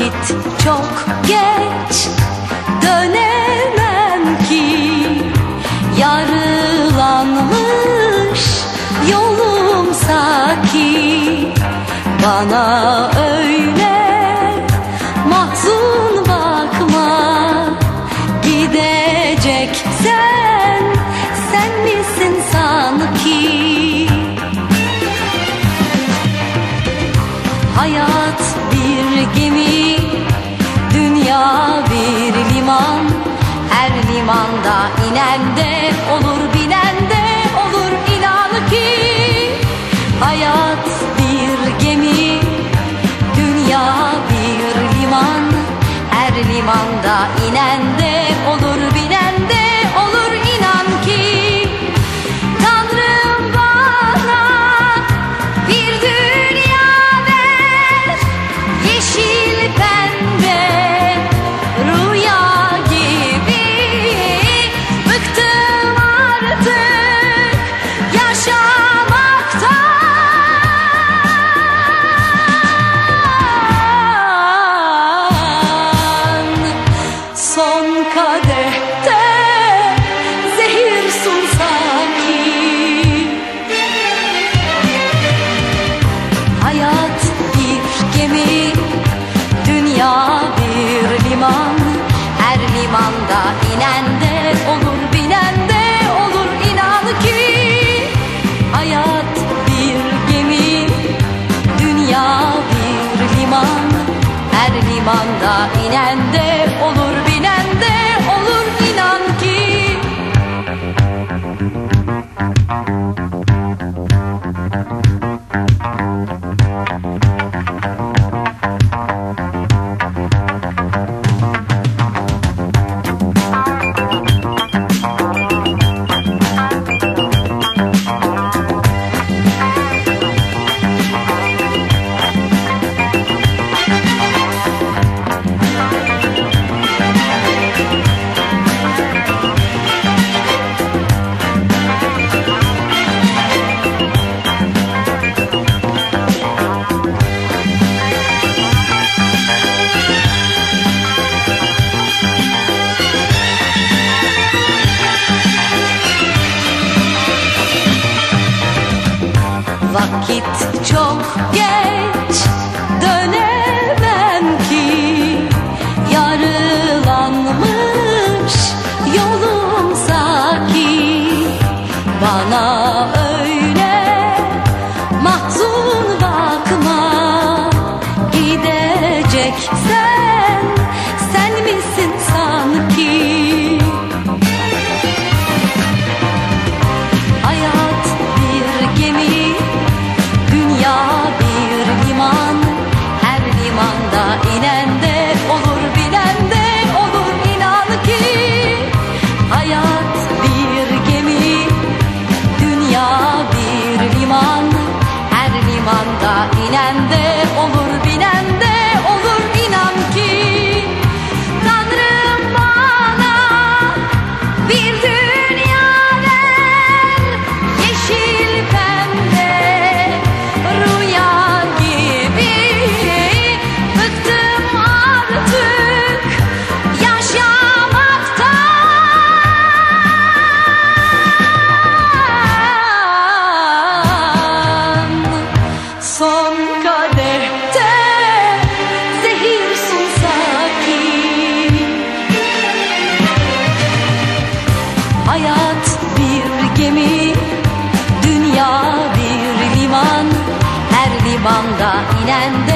vakit çok geç. Dönemem ki yarılanmış yolumsa ki Bana zamanda inen de olur zamanda inen de Vakit çok geç. Dönemem ki Yarılanmış yolum saki Bana öyle mahzun bakma. Gideceksen limanda inen